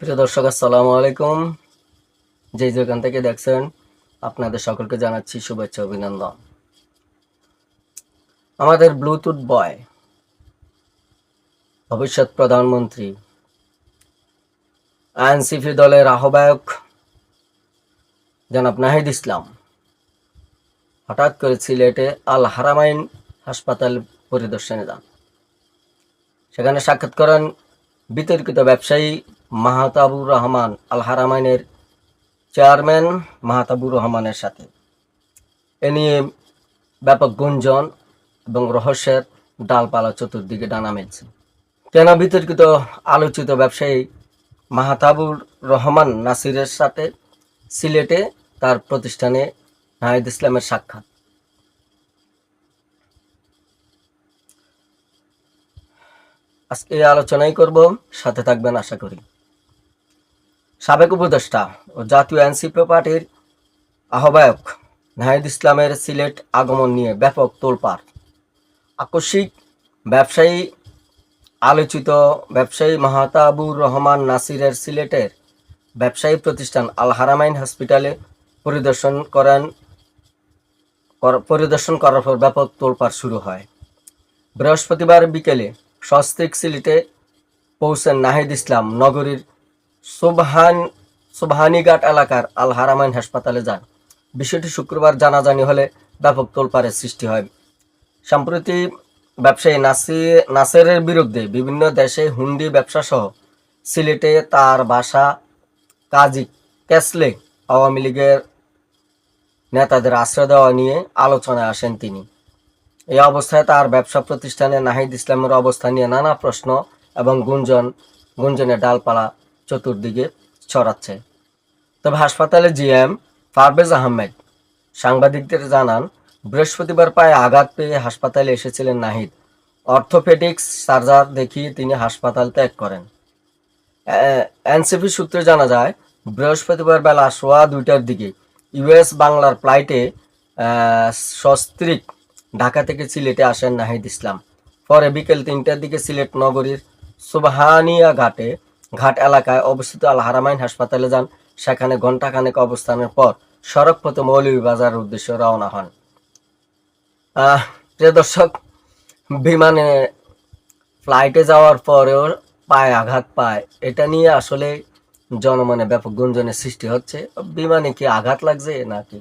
প্রিয় দর্শক, আসসালামু আলাইকুম। যে যেখান থেকে দেখছেন, আপনাদের সকলকে জানাচ্ছি শুভেচ্ছা, অভিনন্দন। আমাদের ব্লুটুথ বয় ভবিষ্যৎ প্রধানমন্ত্রী, আইএনসিপি দলের আহ্বায়ক, জনাব নাহিদ ইসলাম, হঠাৎ করে সিলেটে আল হারামাইন হাসপাতাল পরিদর্শনে যান। সেখানে সাক্ষাৎ করেন বিতর্কিত ব্যবসায়ী মাহাতাবুর রহমান আল হারামাইনের চেয়ারম্যান মাহাতাবুর রহমানের সাথে। এ নিয়ে ব্যাপক গুঞ্জন এবং রহস্যের ডালপালা চতুর্দিকে ডানা মেলছে। কেন বিতর্কিত আলোচিত ব্যবসায়ী মাহাতাবুর রহমান নাসিরের সাথে সিলেটে তার প্রতিষ্ঠানে নাহিদ ইসলামের সাক্ষাৎ। আজকে আলোচনাই করব, সাথে থাকবেন আশা করি। সাবেক উপদেষ্টা ও জাতীয় এনসিপি পার্টির আহ্বায়ক নাহিদ ইসলামের সিলেট আগমন নিয়ে ব্যাপক তোলপাড়। আকস্মিক ব্যবসায়ী, আলোচিত ব্যবসায়ী মাহতাবুর রহমান নাসিরের সিলেটের ব্যবসায়ী প্রতিষ্ঠান আল হারামাইন হসপিটালে পরিদর্শন করেন, কর- পরিদর্শন করার পর ব্যাপক তোলপাড় শুরু হয়। বৃহস্পতিবার বিকেলে সস্ত্রিক সিলেটে পৌঁছেন নাহিদ ইসলাম নগরীর সুবহান সুবহানিঘাট এলাকার আল হারামাইন হাসপাতালে যান। বিষয়টি শুক্রবার জানাজানি হলে ব্যাপক তোলপাড়ের সৃষ্টি হয়। সম্প্রতি ব্যবসায়ী নাসি নাসেরের বিরুদ্ধে বিভিন্ন দেশে হুন্ডি ব্যবসাসহ সিলেটে তার বাসা কাজী ক্যাসলে আওয়ামী লীগের নেতাদের আশ্রয় দেওয়া নিয়ে আলোচনায় আসেন তিনি। এই অবস্থায় তার ব্যবসা প্রতিষ্ঠানে নাহিদ ইসলামের অবস্থা নিয়ে নানা প্রশ্ন এবং গুঞ্জন গুঞ্জনের ডালপালা চতুর্দিকে ছড়াচ্ছে। তবে হাসপাতালে জিএম পারভেজ আহমেদ সাংবাদিকদের জানান, বৃহস্পতিবার পায়ে আঘাত পেয়ে হাসপাতালে এসেছিলেন নাহিদ। অর্থোপেডিক্স সার্জার দেখিয়ে তিনি হাসপাতাল ত্যাগ করেন। এনসিপি সূত্রে জানা যায়, বৃহস্পতিবার বেলা সোয়া দুইটার দিকে ইউএস বাংলার ফ্লাইটে সস্ত্রিক ঢাকা থেকে সিলেটে আসেন নাহিদ ইসলাম। পরে বিকেল তিনটার দিকে সিলেট নগরীর সুবহানিয়া ঘাটে ঘাট এলাকায় অবস্থিত আল হারামাইন হাসপাতালে যান। সেখানে ঘণ্টাখানেক অবস্থানের পর সড়ক পথে মৌলভীবাজারের উদ্দেশ্যে রওনা হন। প্রিয় দর্শক, বিমানে ফ্লাইটে যাওয়ার পরেও পায়ে আঘাত পায়। এটা নিয়ে আসলে জনমনে ব্যাপক গুঞ্জনের সৃষ্টি হচ্ছে। বিমানে কি আঘাত লাগছে নাকি?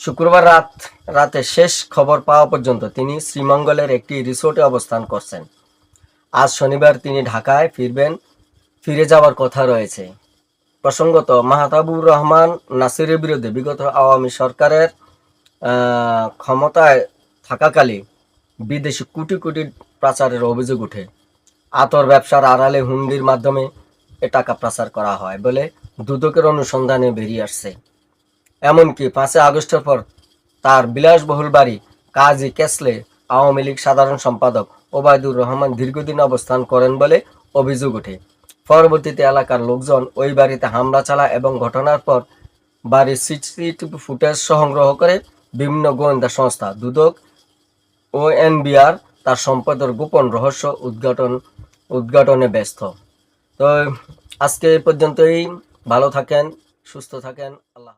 শুক্রবার রাত রাতে শেষ খবর পাওয়া পর্যন্ত তিনি শ্রীমঙ্গলের একটি রিসোর্টে অবস্থান করছেন। আজ শনিবার তিনি ঢাকায় ফিরবেন, ফিরে যাওয়ার কথা রয়েছে। প্রসঙ্গত মাহতাবুর রহমান নাসিরের বিরুদ্ধে বিগত আওয়ামী সরকারের ক্ষমতায় থাকাকালে বিদেশি কোটি কোটি পাচারের অভিযোগ উঠে আতর ব্যবসার আড়ালে হুন্ডির মাধ্যমে এ টাকা পাচার করা হয় বলে দুদকের অনুসন্ধানে বেরিয়ে আসছে। এমনকি পাঁচই আগস্টের পর তার বিলাসবহুল বাড়ি কাজী কেসলে আওয়ামী লীগ সাধারণ সম্পাদক ওবায়দুর রহমান দীর্ঘদিন অবস্থান করেন বলে অভিযোগ ওঠে। পরবর্তীতে এলাকার লোকজন ওই বাড়িতে হামলা চালায় এবং ঘটনার পর বাড়ির সিসিটিভি ফুটেজ সংগ্রহ করে বিভিন্ন গোয়েন্দা সংস্থা, দুদক ও এনবিআর তার সম্পদের গোপন রহস্য উদ্ঘাটন, উদ্ঘাটনে ব্যস্ত। তো আজকে পর্যন্তই। ভালো থাকেন, সুস্থ থাকেন। আল্লাহ।